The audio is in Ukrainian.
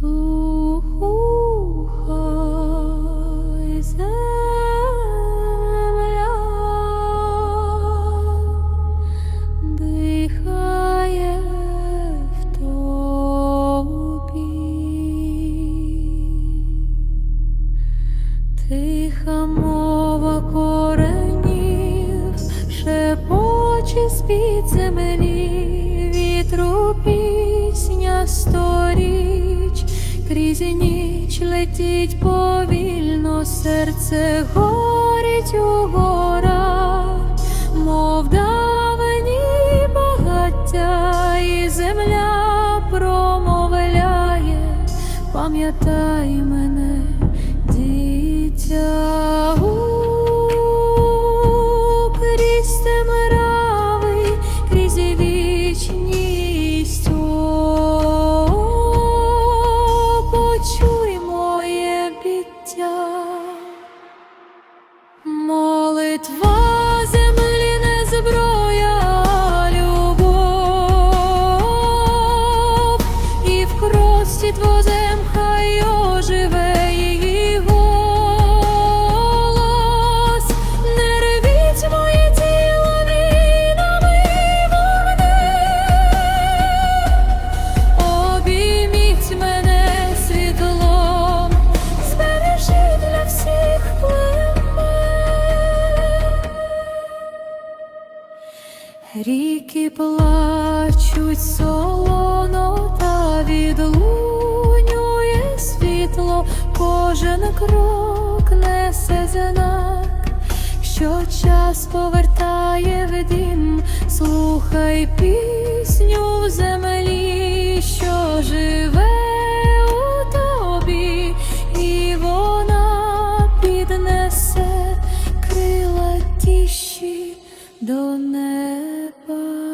Слухай, дихає в. Тиха мова коренів, шепоче з-під землі, вітру пісня сторіч, крізь ніч летить повільно, серце горить у горах, мов давні багаття, і земля промовляє, пам'ятай мене, Почуй моє биття. Молитва землі не зброя, любов, і в крості твозем Ріки плачуть солоно та відлунює світло, кожен крок несе знак, що час повертає в дім, слухай пісню до неба.